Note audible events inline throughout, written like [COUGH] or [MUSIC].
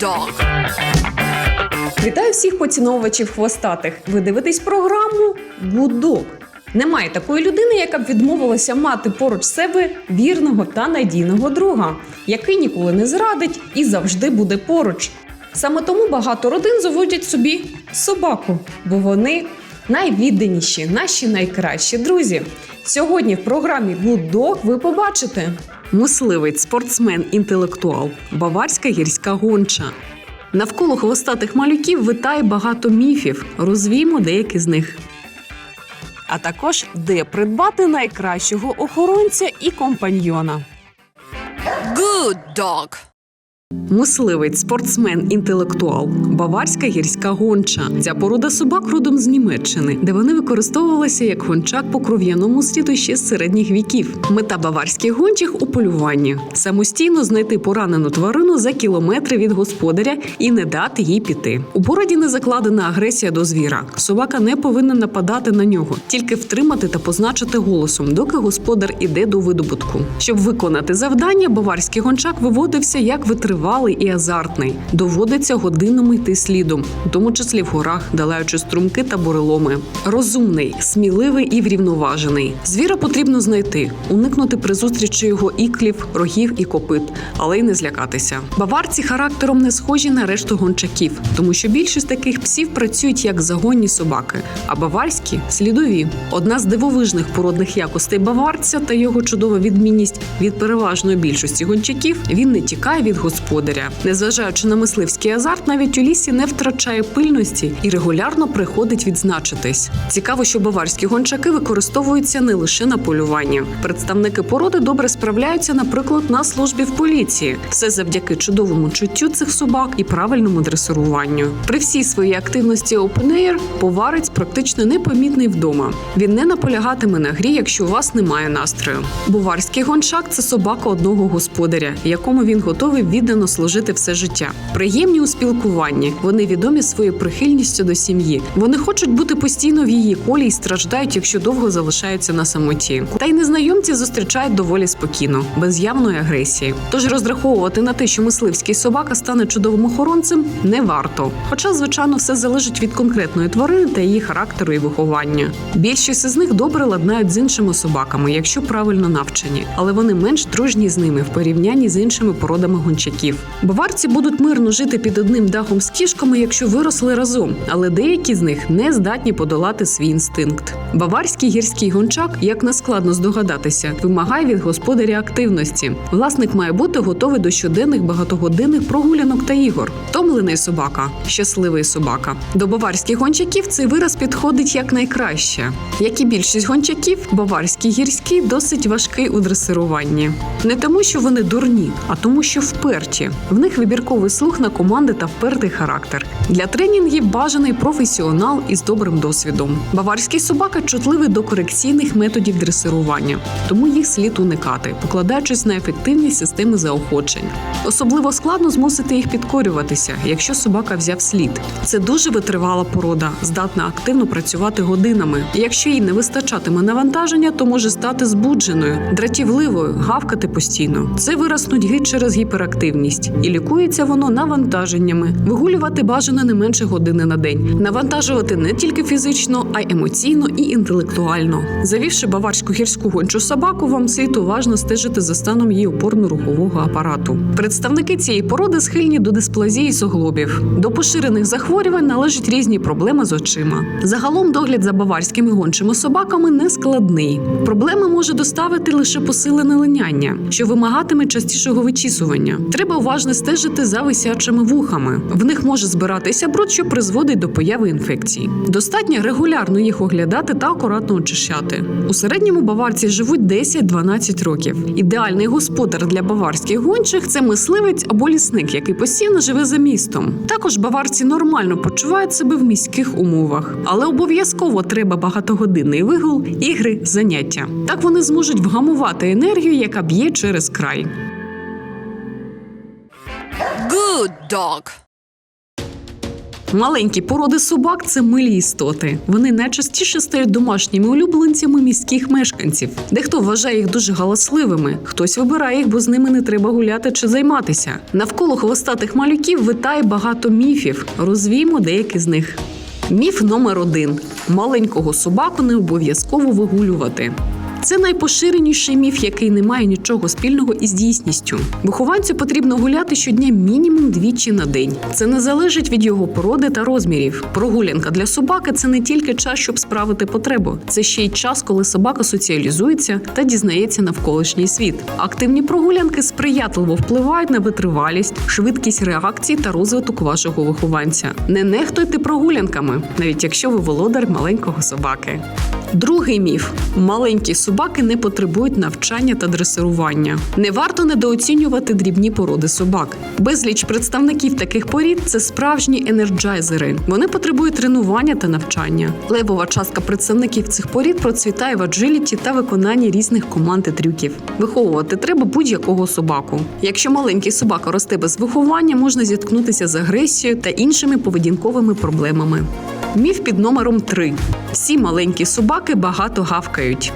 Dog. Вітаю всіх поціновувачів хвостатих. Ви дивитесь програму Гудок. Немає такої людини, яка б відмовилася мати поруч себе вірного та надійного друга, який ніколи не зрадить і завжди буде поруч. Саме тому багато родин заводять собі собаку, бо вони найвідданіші, наші найкращі друзі. Сьогодні в програмі Гудок ви побачите мисливець, спортсмен, інтелектуал, баварська гірська гонча. Навколо хвостатих малюків витає багато міфів. Розвіємо деякі з них. А також де придбати найкращого охоронця і компаньйона. Good dog. Мисливець, спортсмен, інтелектуал, баварська гірська гонча. Ця порода собак родом з Німеччини, де вони використовувалися як гончак по кров'яному сліду ще з середніх віків. Мета баварських гончих у полюванні самостійно знайти поранену тварину за кілометри від господаря і не дати їй піти. У породі не закладена агресія до звіра. Собака не повинна нападати на нього, тільки втримати та позначити голосом, доки господар іде до видобутку. Щоб виконати завдання, баварський гончак виводився як витривалий і азартний. Доводиться годинами йти слідом, у тому числі в горах, долаючи струмки та буреломи. Розумний, сміливий і врівноважений. Звіра потрібно знайти, уникнути при зустрічі його іклів, рогів і копит, але й не злякатися. Баварці характером не схожі на решту гончаків, тому що більшість таких псів працюють як загонні собаки, а баварські слідові. Одна з дивовижних породних якостей баварця та його чудова відмінність від переважної більшості гончаків він не тікає від господаря. Незважаючи на мисливський азарт, навіть у лісі не втрачає пильності і регулярно приходить відзначитись. Цікаво, що баварські гончаки використовуються не лише на полюванні. Представники породи добре справляються, наприклад, на службі в поліції. Все завдяки чудовому чуттю цих собак і правильному дресируванню. При всій своїй активності Air поварець практично непомітний вдома. Він не наполягатиме на грі, якщо у вас немає настрою. Буварський гончак це собака одного господаря, якому він готовий віддано служити все життя. Приємні у спілкуванні. Вони відомі своєю прихильністю до сім'ї. Вони хочуть бути постійно в її колі і страждають, якщо довго залишаються на самоті. Та й незнайомці зустрічають доволі спокійно, без явної агресії. Тож розраховувати на те, що мисливський собака стане чудовим охоронцем, не варто. Хоча, звичайно, все залежить від конкретної тварини та її характеру і виховання. Більшість із них добре ладнають з іншими собаками, якщо правильно навчені, але вони менш дружні з ними в порівнянні з іншими породами гончаків. Баварці будуть мирно жити під одним дахом з кішками, якщо виросли разом, але деякі з них не здатні подолати свій інстинкт. Баварський гірський гончак, як не складно здогадатися, вимагає від господаря активності. Власник має бути готовий до щоденних багатогодинних прогулянок та ігор. Томлений собака, щасливий собака. До баварських гончаків цей вираз підходить як найкраще. Як і більшість гончаків, баварський гірський досить важкий у дресируванні. Не тому, що вони дурні, а тому, що вперті. В них вибірковий слух на команди та впертий характер. Для тренінгів бажаний професіонал із добрим досвідом. Баварський собака чутливий до корекційних методів дресирування, тому їх слід уникати, покладаючись на ефективні системи заохочень. Особливо складно змусити їх підкорюватися, якщо собака взяв слід. Це дуже витривала порода, здатна активно працювати годинами. Якщо їй не вистачатиме навантаження, то може стати збудженою, дратівливою, гавкати постійно. Це вираз нудьги через гіперактивність, і лікується воно навантаженнями. Вигулювати бажано не менше години на день, навантажувати не тільки фізично, а й емоційно і інтелектуально. Завівши баварську гірську гончу собаку, вам слід уважно стежити за станом її опорно-рухового апарату. Представники цієї породи схильні до дисплазії суглобів. До поширених захворювань належать різні проблеми з очима. Загалом догляд за баварськими гончими собаками не складний. Проблеми може доставити лише посилене линяння, що вимагатиме частішого вичісування. Треба уважно стежити за висячими вухами. В них може збиратися бруд, що призводить до появи інфекцій. Достатньо регулярно їх оглядати та акуратно очищати. У середньому баварці живуть 10-12 років. Ідеальний господар для баварських гончих це мисливець або лісник, який постійно живе за містом. Також баварці нормально почувають себе в міських умовах, але обов'язково треба багатогодинний вигул, ігри, заняття. Так вони зможуть вгамувати енергію, яка б'є через край. Dog. Маленькі породи собак це милі істоти. Вони найчастіше стають домашніми улюбленцями міських мешканців. Дехто вважає їх дуже галасливими, хтось вибирає їх, бо з ними не треба гуляти чи займатися. Навколо хвостатих малюків витає багато міфів. Розвіємо деякі з них. Міф номер один: маленького собаку не обов'язково вигулювати. Це найпоширеніший міф, який не має нічого спільного із дійсністю. Вихованцю потрібно гуляти щодня мінімум двічі на день. Це не залежить від його породи та розмірів. Прогулянка для собаки це не тільки час, щоб справити потребу, це ще й час, коли собака соціалізується та дізнається навколишній світ. Активні прогулянки сприятливо впливають на витривалість, швидкість реакцій та розвиток вашого вихованця. Не нехтуйте прогулянками, навіть якщо ви володар маленького собаки. Другий міф: маленькі собаки не потребують навчання та дресирування. Не варто недооцінювати дрібні породи собак. Безліч представників таких порід це справжні енерджайзери. Вони потребують тренування та навчання. Левова частка представників цих порід процвітає в аджиліті та виконанні різних команд і трюків. Виховувати треба будь-якого собаку. Якщо маленький собака росте без виховання, можна зіткнутися з агресією та іншими поведінковими проблемами. Міф під номером 3. Всі маленькі собаки багато гавкають.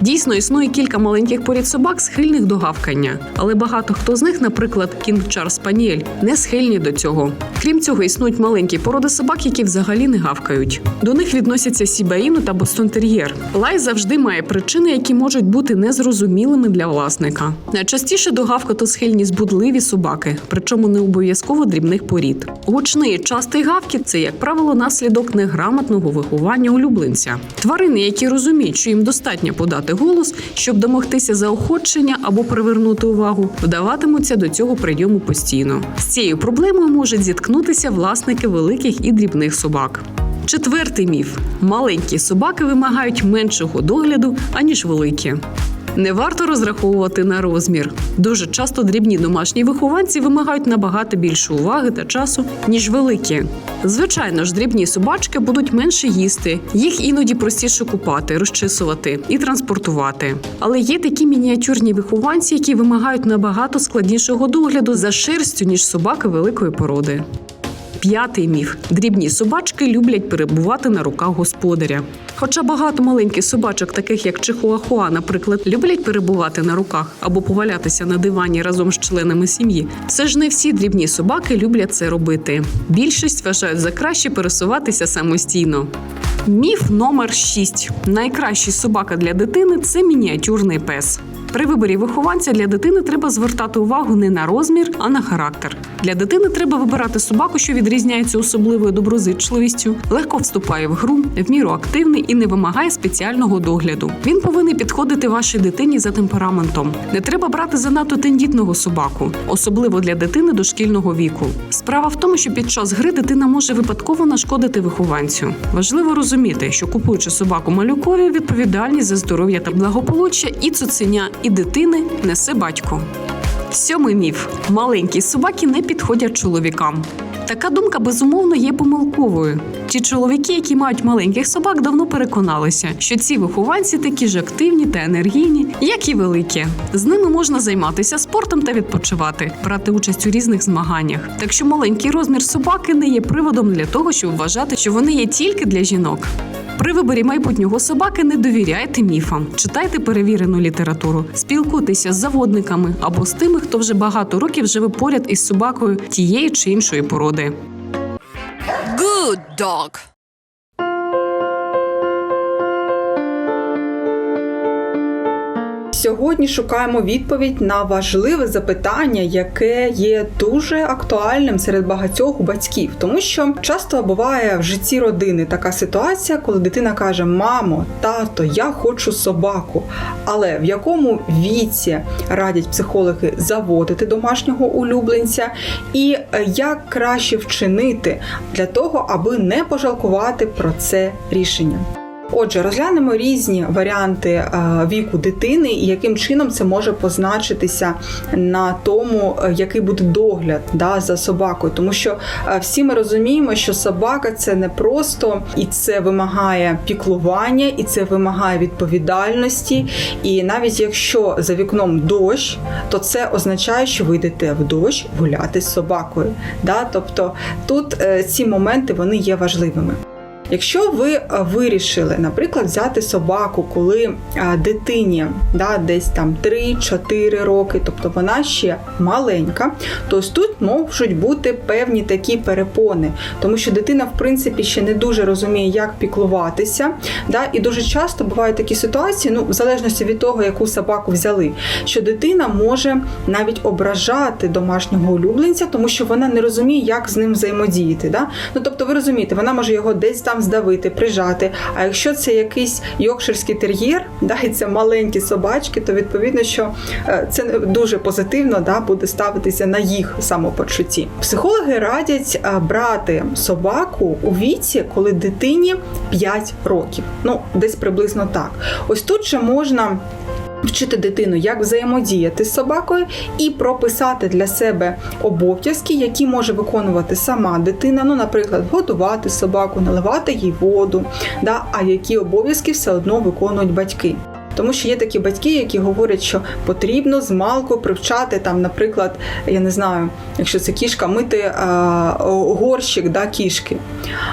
Дійсно, існує кілька маленьких порід собак, схильних до гавкання, але багато хто з них, наприклад, кінг Чар Спаніель, не схильні до цього. Крім цього, існують маленькі породи собак, які взагалі не гавкають. До них відносяться Сібаїну та Бостон-Тер'єр. Лай завжди має причини, які можуть бути незрозумілими для власника. Найчастіше до гавкоту схильні збудливі собаки, причому не обов'язково дрібних порід. Гучний і частий гавкіт це, як правило, наслідок неграмотного виховання улюбленця. Тварини, які розуміють, що їм достатньо подати голос, щоб домогтися заохочення або привернути увагу, вдаватимуться до цього прийому постійно. З цією проблемою можуть зіткнутися власники великих і дрібних собак. Четвертий міф: маленькі собаки вимагають меншого догляду, аніж великі. Не варто розраховувати на розмір. Дуже часто дрібні домашні вихованці вимагають набагато більше уваги та часу, ніж великі. Звичайно ж, дрібні собачки будуть менше їсти, їх іноді простіше купати, розчисувати і транспортувати. Але є такі мініатюрні вихованці, які вимагають набагато складнішого догляду за шерстю, ніж собаки великої породи. П'ятий міф: дрібні собачки люблять перебувати на руках господаря. Хоча багато маленьких собачок, таких як Чихуахуа, наприклад, люблять перебувати на руках або повалятися на дивані разом з членами сім'ї, все ж не всі дрібні собаки люблять це робити. Більшість вважають за краще пересуватися самостійно. Міф номер 6. Найкращий собака для дитини це мініатюрний пес. При виборі вихованця для дитини треба звертати увагу не на розмір, а на характер. Для дитини треба вибирати собаку, що відрізняється особливою доброзичливістю, легко вступає в гру, в міру активний і не вимагає спеціального догляду. Він повинен підходити вашій дитині за темпераментом. Не треба брати занадто тендітного собаку, особливо для дитини дошкільного віку. Справа в тому, що під час гри дитина може випадково нашкодити вихованцю. Важливо розуміти, що купуючи собаку малюкові, відповідальність за здоров'я та благополуччя і цуценя, і дитини несе батько. Сьомий міф: маленькі собаки не підходять чоловікам. Така думка безумовно є помилковою. Ті чоловіки, які мають маленьких собак, давно переконалися, що ці вихованці такі ж активні та енергійні, як і великі. З ними можна займатися спортом та відпочивати, брати участь у різних змаганнях. Так що маленький розмір собаки не є приводом для того, щоб вважати, що вони є тільки для жінок. При виборі майбутнього собаки не довіряйте міфам, читайте перевірену літературу, спілкуйтеся з заводниками або з тими, хто вже багато років живе поряд із собакою тієї чи іншої породи. Good dog. Сьогодні шукаємо відповідь на важливе запитання, яке є дуже актуальним серед багатьох батьків, тому що часто буває в житті родини така ситуація, коли дитина каже: Мамо, тато, я хочу собаку. Але в якому віці радять психологи заводити домашнього улюбленця, і е, як краще вчинити для того, аби не пожалкувати про це рішення? Отже, розглянемо різні варіанти е, віку дитини і яким чином це може позначитися на тому, е, який буде догляд да, за собакою. Тому що е, всі ми розуміємо, що собака це не просто і це вимагає піклування, і це вимагає відповідальності. І навіть якщо за вікном дощ, то це означає, що ви йдете в дощ гуляти з собакою. Да? Тобто тут ці моменти вони є важливими. Якщо ви е, вирішили, наприклад, взяти собаку, коли е, дитині да, десь там 3-4 роки, тобто вона ще маленька, то ось тут можуть бути певні такі перепони, тому що дитина, в принципі, ще не дуже розуміє, як піклуватися. Да, і дуже часто бувають такі ситуації, ну, в залежності від того, яку собаку взяли, що дитина може навіть ображати домашнього улюбленця, тому що вона не розуміє, як з ним взаємодіяти. Да? Ну, тобто, ви розумієте, вона може його десь там здавити, прижати. А якщо це якийсь йокширський тер'єр, [LAUGHS] да, і це маленькі собачки, то відповідно, що е, це дуже позитивно да, буде ставитися на їх самопочутті. Психологи радять е, брати собаку у віці, коли дитині 5 років. Ну, десь приблизно так. Ось тут же можна. Вчити дитину, як взаємодіяти з собакою, і прописати для себе обов'язки, які може виконувати сама дитина. Ну, наприклад, годувати собаку, наливати їй воду, да, а які обов'язки все одно виконують батьки. Тому що є такі батьки, які говорять, що потрібно з малку привчати там, наприклад, я не знаю, якщо це кішка, мити а, горщик да, кішки.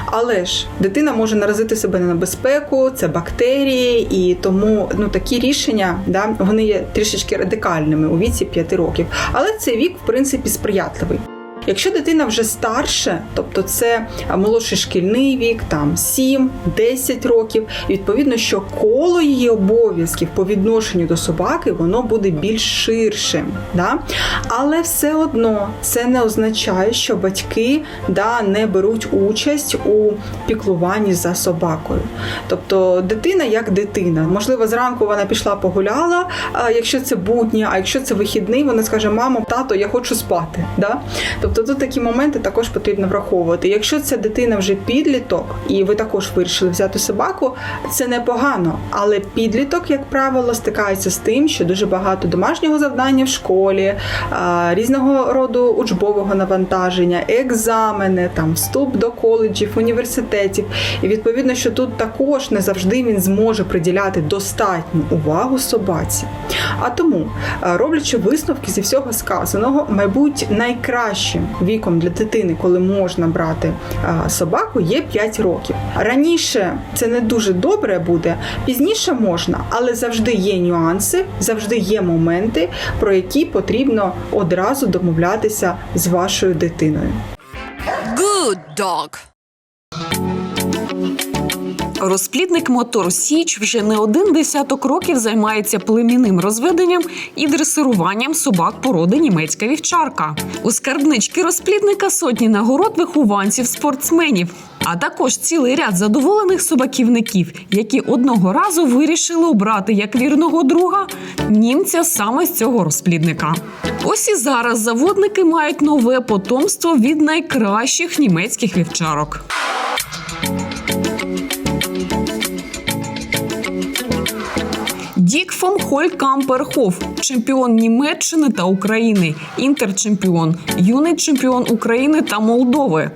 Але ж дитина може наразити себе на небезпеку, це бактерії, і тому ну, такі рішення да, вони є трішечки радикальними у віці 5 років. Але цей вік, в принципі, сприятливий. Якщо дитина вже старше, тобто це молодший шкільний вік, там 7-10 років, відповідно, що коло її обов'язків по відношенню до собаки воно буде більш ширшим. Да? Але все одно це не означає, що батьки да, не беруть участь у піклуванні за собакою. Тобто дитина як дитина. Можливо, зранку вона пішла погуляла, якщо це будні, а якщо це вихідний, вона скаже: Мамо, тато, я хочу спати. Да? Тобто тут такі моменти також потрібно враховувати. Якщо ця дитина вже підліток, і ви також вирішили взяти собаку, це непогано. Але підліток, як правило, стикається з тим, що дуже багато домашнього завдання в школі, різного роду учбового навантаження, екзамени, там вступ до коледжів, університетів. І відповідно, що тут також не завжди він зможе приділяти достатню увагу собаці. А тому, роблячи висновки зі всього сказаного, мабуть, найкращим віком для дитини, коли можна брати собаку, є 5 років. Раніше це не дуже добре буде, пізніше можна, але завжди є нюанси, завжди є моменти, про які потрібно одразу домовлятися з вашою дитиною. Good dog. Розплідник Мотор Січ вже не один десяток років займається племінним розведенням і дресируванням собак породи німецька вівчарка. У скарбнички розплідника сотні нагород вихованців спортсменів, а також цілий ряд задоволених собаківників, які одного разу вирішили обрати як вірного друга німця саме з цього розплідника. Ось і зараз заводники мають нове потомство від найкращих німецьких вівчарок. Дік фон Холькамперхоф, чемпіон Німеччини та України, інтерчемпіон, юний чемпіон України та Молдови.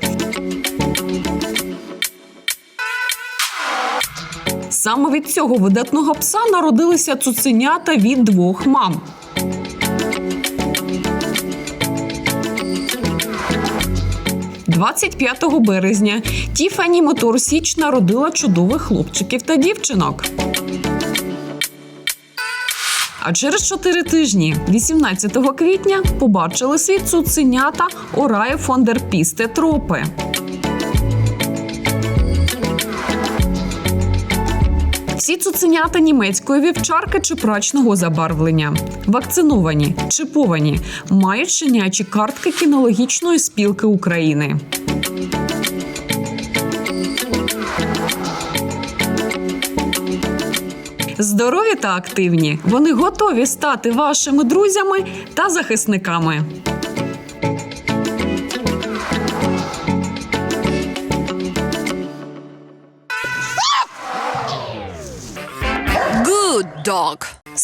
Саме від цього видатного пса народилися цуценята від двох мам. «25 березня Тіфані Мотор Січ народила чудових хлопчиків та дівчинок. А через чотири тижні, 18 квітня, побачили світ цуценята Орає фон дер Пісте Тропи. Всі цуценята німецької вівчарки чи прачного забарвлення, вакциновані, чиповані, мають щенячі картки кінологічної спілки України. Здорові та активні. Вони готові стати вашими друзями та захисниками.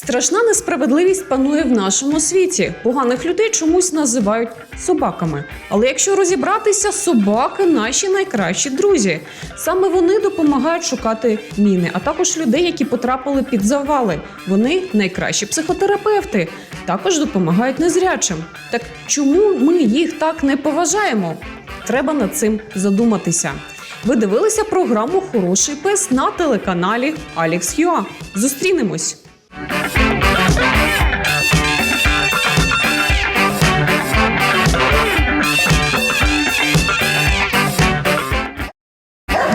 Страшна несправедливість панує в нашому світі. Поганих людей чомусь називають собаками. Але якщо розібратися, собаки наші найкращі друзі. Саме вони допомагають шукати міни, а також людей, які потрапили під завали. Вони найкращі психотерапевти, також допомагають незрячим. Так чому ми їх так не поважаємо? Треба над цим задуматися. Ви дивилися програму Хороший пес на телеканалі Alex Юа. Зустрінемось!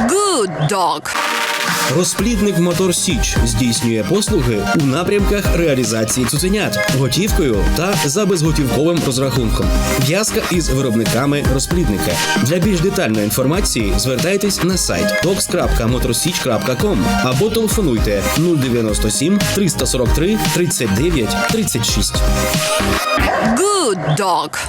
Good dog. Розплідник Мотор Січ здійснює послуги у напрямках реалізації цуценят готівкою та за безготівковим розрахунком. В'язка із виробниками розплідника. Для більш детальної інформації звертайтесь на сайт tox.motorsich.com або телефонуйте 097 343 39 36. Good dog.